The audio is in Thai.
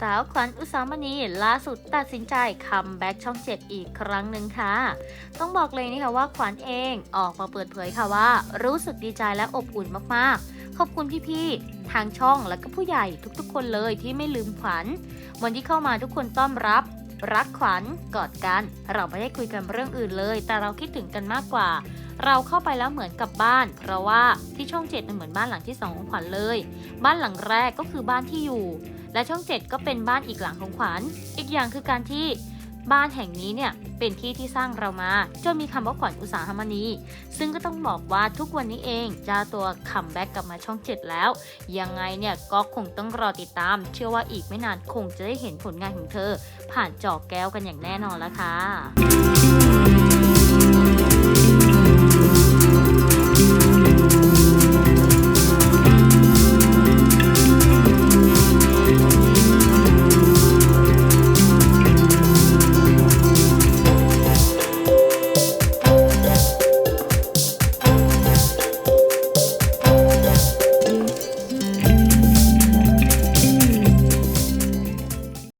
สาวขวัญอุสามณีล่าสุดตัดสินใจคัมแบ็กช่อง7อีกครั้งหนึ่งค่ะ ต้องบอกเลยนะคะว่าขวัญเองออกมาเปิดเผยค่ะว่า รู้สึกดีใจและอบอุ่นมากๆ ขอบคุณพี่ๆ ทางช่องและก็ผู้ใหญ่ทุกๆ คนเลยที่ไม่ลืมขวัญ วันที่เข้ามาทุกคนต้อนรับ รักขวัญกอดกัน เราไม่ได้คุยกันเรื่องอื่นเลย แต่เราคิดถึงกันมากกว่า เราเข้าไปแล้วเหมือนกับบ้าน เพราะว่าที่ช่องเจ็ดมันเหมือนบ้านหลังที่สองของขวัญเลย บ้านหลังแรกก็คือบ้านที่อยู่ และช่องเจ็ดก็เป็นบ้านอีกหลังของขวัญ อีกอย่างคือการที่บ้านแห่งนี้เนี่ยเป็นที่ที่สร้างเรามาจนมีคำว่าขวัญอุตสาหมณี ซึ่งก็ต้องบอกว่าทุกวันนี้เองเจ้าตัวคัมแบ็กกลับมาช่องเจ็ดแล้ว ยังไงเนี่ยก็คงต้องรอติดตาม เชื่อว่าอีกไม่นานคงจะได้เห็นผลงานของเธอ ผ่านจอแก้วกันอย่างแน่นอนแล้วค่ะ